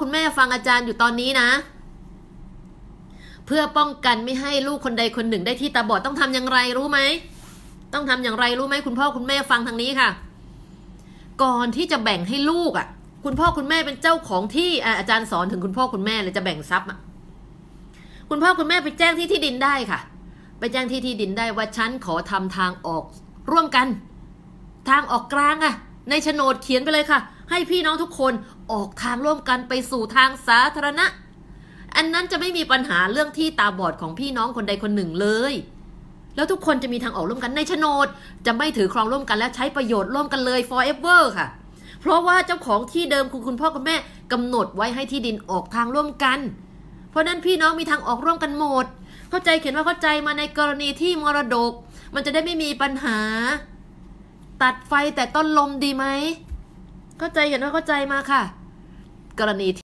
คุณแม่ฟังอาจารย์อยู่ตอนนี้นะ เพื่อป้องกันไม่ให้ลูกคนใดคนหนึ่งได้ที่ตาบอดต้องทำอย่างไรรู้ไหมต้องทำอย่างไรรู้ไหมคุณพ่อคุณแม่ฟังทางนี้ค่ะ ก่อนที่จะแบ่งให้ลูกอะ คุณพ่อคุณแม่เป็นเจ้าของที่อาจารย์สอนถึงคุณพ่อคุณแม่เลยจะแบ่งทรัพย์อะคุณพ่อคุณแม่ไปแจ้งที่ที่ดินได้ค่ะ ไปแจ้งที่ที่ดินได้ว่าฉันขอทำทางออกร่วมกัน ทางออกกลางอะ ในโฉนดเขียนไปเลยค่ะให้พี่น้องทุกคนออกทางร่วมกันไปสู่ทางสาธารณะ อันนั้นจะไม่มีปัญหาเรื่องที่ตาบอดของพี่น้องคนใดคนหนึ่งเลย แล้วทุกคนจะมีทางออกร่วมกันในโฉนด จะไม่ถือครองร่วมกันและใช้ประโยชน์ร่วมกันเลย forever ค่ะ เพราะว่าเจ้าของที่เดิมคือคุณพ่อคุณแม่กำหนดไว้ให้ที่ดินออกทางร่วมกัน เพราะนั้นพี่น้องมีทางออกร่วมกันหมด เข้าใจเขียนว่าเข้าใจมาในกรณีที่มรดก มันจะได้ไม่มีปัญหา ตัดไฟแต่ต้นลมดีไหม เข้าใจเห็นว่าเข้าใจมาค่ะ กรณี